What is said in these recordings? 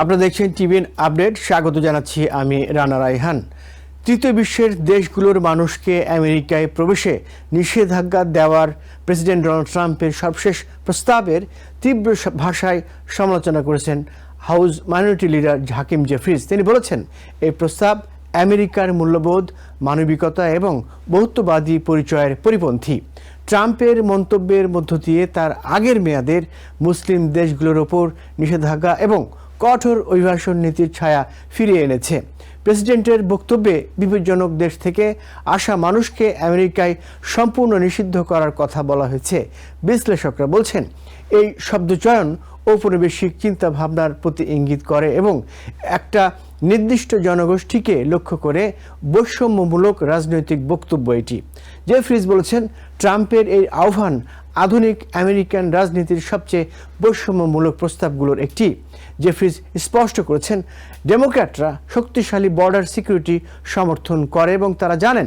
আপনারা দেখছেন TVN update. স্বাগত জানাচ্ছি আমি রানা রায়হান। তৃতীয় বিশ্বের দেশগুলোর মানুষকে আমেরিকায় প্রবেশে নিষেধাজ্ঞা দেওয়ার প্রেসিডেন্ট ডোনাল্ড ট্রাম্পের সর্বশেষ প্রস্তাবের তীব্র ভাষায় সমালোচনা করেছেন house minority leader Hakeem Jeffries. তিনি বলেছেন, এই প্রস্তাব আমেরিকার মূল্যবোধ, মানবিকতা এবং বহুত্ববাদী পরিচয়ের পরিপন্থী। ট্রাম্পের মন্তব্যের মধ্য দিয়ে তার আগের মেয়াদের মুসলিম দেশগুলোর ওপর নিষেধাজ্ঞা এবং কঠোর অভিবাসন নীতির ছায়া ফিরিয়ে এনেছে। প্রেসিডেন্টের বক্তব্যে বিপজ্জনক দেশ থেকে আসা মানুষকে আমেরিকায় সম্পূর্ণ নিষিদ্ধ করার কথা বলা হয়েছে। বিশ্লেষকরা বলছেন, এই শব্দচয়ন ঔপনিবেশিক চিন্তা ভাবনার প্রতি ইঙ্গিত করে এবং একটা নির্দিষ্ট জনগোষ্ঠীকে লক্ষ্য করে বৈষম্যমূলক রাজনৈতিক বক্তব্য এটি। জেফ্রিজ বলেছেন, ট্রাম্পের এই আহ্বান আধুনিক আমেরিকান রাজনীতির সবচেয়ে বৈষম্যমূলক প্রস্তাবগুলোর একটি। জেফ্রিজ স্পষ্ট করেছেন, ডেমোক্র্যাটরা শক্তিশালী বর্ডার সিকিউরিটি সমর্থন করে এবং তারা জানেন,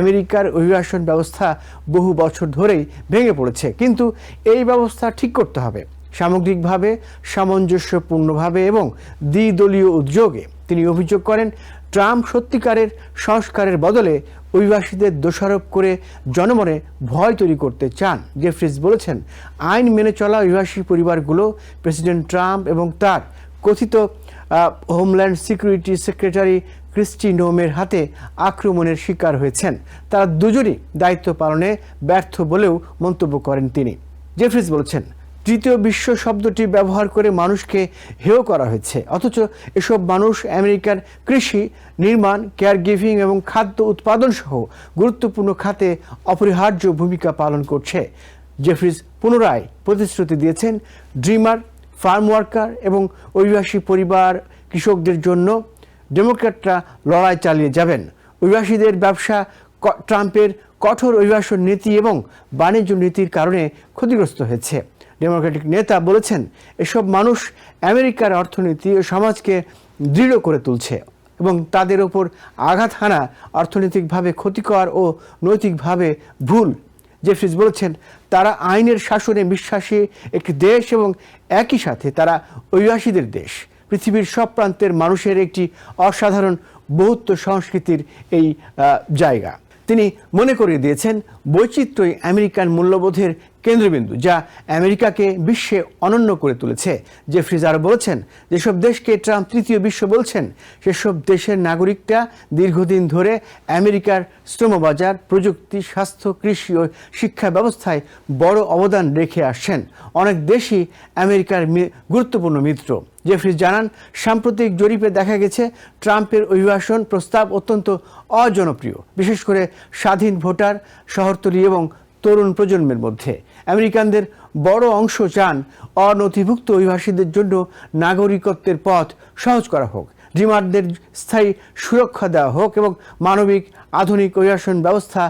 আমেরিকার অভিবাসন ব্যবস্থা বহু বছর ধরেই ভেঙে পড়েছে। কিন্তু এই ব্যবস্থা ঠিক করতে হবে। সামগ্রিকভাবে, সামঞ্জস্যপূর্ণভাবে এবং দ্বিদলীয় উদ্যোগে তিনি অভিযোগ করেন, ট্রাম্প সত্যিকারের সংস্কারের বদলে অভিবাসীদের দোষারোপ করে জনমনে ভয় তৈরি করতে চান। জেফ্রিজ বলেছেন, আইন মেনে চলা অভিবাসী পরিবারগুলো, প্রেসিডেন্ট ট্রাম্প এবং তার কথিত হোমল্যান্ড সিকিউরিটি সেক্রেটারি ক্রিস্টি নোমের হাতে আক্রমণের শিকার হয়েছেন। তারা দুজনই দায়িত্ব পালনে ব্যর্থ বলেও মন্তব্য করেন তিনি। জেফ্রিজ বলেছেন তৃতীয় বিশ্ব শব্দটি ব্যবহার করে মানুষকে হেয় করা হয়েছে। অথচ এসব মানুষ, আমেরিকার কৃষি, নির্মাণ কেয়ার গিভিং এবং খাদ্য উৎপাদন সহ গুরুত্বপূর্ণ খাতে অপরিহার্য ভূমিকা পালন করছে। জেফ্রিজ পুনরায় প্রতিশ্রুতি দিয়েছেন ড্রিমার, ফার্ম ওয়ার্কার এবং অভিবাসী পরিবার, কৃষকদের জন্য ডেমোক্র্যাটরা লড়াই চালিয়ে যাবেন। অভিবাসীদের ব্যবসা ট্রাম্পের কঠোর অভিবাসন নীতি এবং বাণিজ্য নীতির কারণে ক্ষতিগ্রস্ত হয়েছে। ডেমোক্রেটিক নেতা বলেছেন, এসব মানুষ আমেরিকার অর্থনীতি ও সমাজকে দৃঢ় করে তুলছে এবং তাদের ওপর আঘাত হানা অর্থনৈতিকভাবে ক্ষতিকর ও নৈতিকভাবে ভুল। জেফ্রিজ বলেছেন, তারা আইনের শাসনে বিশ্বাসী একটি দেশ এবং একই সাথে তারা অভিবাসীদের দেশ। পৃথিবীর সব প্রান্তের মানুষের একটি অসাধারণ বহুত্ব সংস্কৃতির এই জায়গা। তিনি মনে করিয়ে দিয়েছেন বৈচিত্র্যই আমেরিকান মূল্যবোধের কেন্দ্রবিন্দু, যা আমেরিকাকে বিশ্বে অনন্য করে তুলেছে। জেফ্রিজ আরও বলেছেন, যেসব দেশকে ট্রাম্প তৃতীয় বিশ্ব বলছেন, সেসব দেশের নাগরিকরা দীর্ঘদিন ধরে আমেরিকার শ্রমবাজার, প্রযুক্তি, স্বাস্থ্য, কৃষি ও শিক্ষা ব্যবস্থায় বড় অবদান রেখে আসছেন। অনেক দেশই আমেরিকার গুরুত্বপূর্ণ মিত্র। জেফ্রিজ জানান, সাম্প্রতিক জরিপে দেখা গেছে, ট্রাম্পের অভিবাসন প্রস্তাব অত্যন্ত অজনপ্রিয়, বিশেষ করে স্বাধীন ভোটার, শহরতলি এবং তরুণ প্রজন্মের মধ্যে। আমেরিকানদের বড় অংশ চান অনথিভুক্ত অভিবাসীদের জন্য নাগরিকত্বের পথ সহজ করা হোক ড্রিমারদের স্থায়ী সুরক্ষা দেওয়া হোক এবং মানবিক আধুনিক অভিবাসন ব্যবস্থা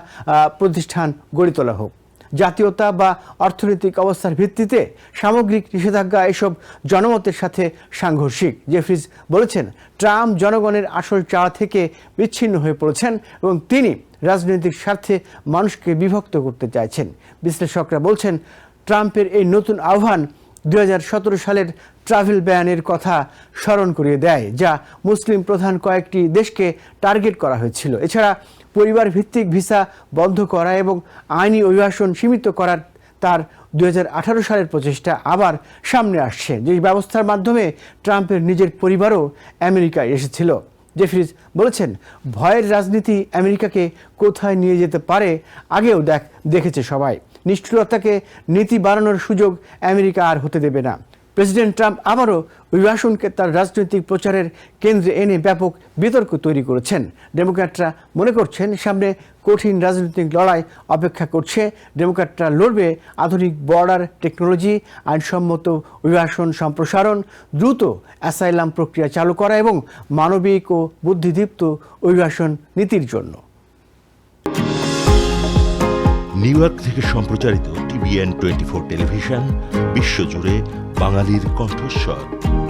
প্রতিষ্ঠান গড়ে তোলা হোক। জাতীয়তা বা অর্থনৈতিক অবস্থার ভিত্তিতে সামগ্রিক নিষেধাজ্ঞা এসব জনমতের সাথে সাংঘর্ষিক। জেফ্রিজ বলেছেন, ট্রাম্প জনগণের আসল চাওয়া থেকে বিচ্ছিন্ন হয়ে পড়েছেন এবং তিনি রাজনৈতিক স্বার্থে মানুষকে বিভক্ত করতে চাইছেন। বিশ্লেষকরা বলছেন, ট্রাম্পের এই নতুন আহ্বান দু হাজার সতেরো সালের ট্রাভেল ব্যানের কথা স্মরণ করিয়ে দেয়, যা মুসলিম প্রধান কয়েকটি দেশকে টার্গেট করা হয়েছিল। এছাড়া পরিবার ভিত্তিক ভিসা বন্ধ করা এবং আইনি অভিবাসন সীমিত করার তার দু হাজার আঠারো সালের প্রচেষ্টা আবার সামনে আসছে। যে ব্যবস্থার মাধ্যমে ট্রাম্পের নিজের পরিবারও আমেরিকায় এসেছিল। জেফরিজ বলেছেন, ভয়ের রাজনীতি আমেরিকাকে কোথায় নিয়ে যেতে পারে আগেও দেখ, দেখেছে সবাই। নিষ্ঠুরতাকে নীতি বাড়ানোর সুযোগ আমেরিকা আর হতে দেবে না। প্রেসিডেন্ট ট্রাম্প আবারও অভিবাসনকে তার রাজনৈতিক প্রচারের কেন্দ্রে এনে ব্যাপক বিতর্ক তৈরি করেছেন। ডেমোক্র্যাটরা মনে করছেন সামনে কঠিন রাজনৈতিক লড়াই অপেক্ষা করছে। ডেমোক্র্যাটরা লড়বে আধুনিক বর্ডার টেকনোলজি, আইনসম্মত অভিবাসন সম্প্রসারণ, দ্রুত অ্যাসাইলাম প্রক্রিয়া চালু করা এবং মানবিক ও বুদ্ধিদীপ্ত অভিবাসন নীতির জন্য। নিউ ইয়র্ক থেকে সম্প্রচারিত টিভিএন টোয়েন্টি ফোর টেলিভিশন, বিশ্বজুড়ে বাঙালির কণ্ঠস্বর।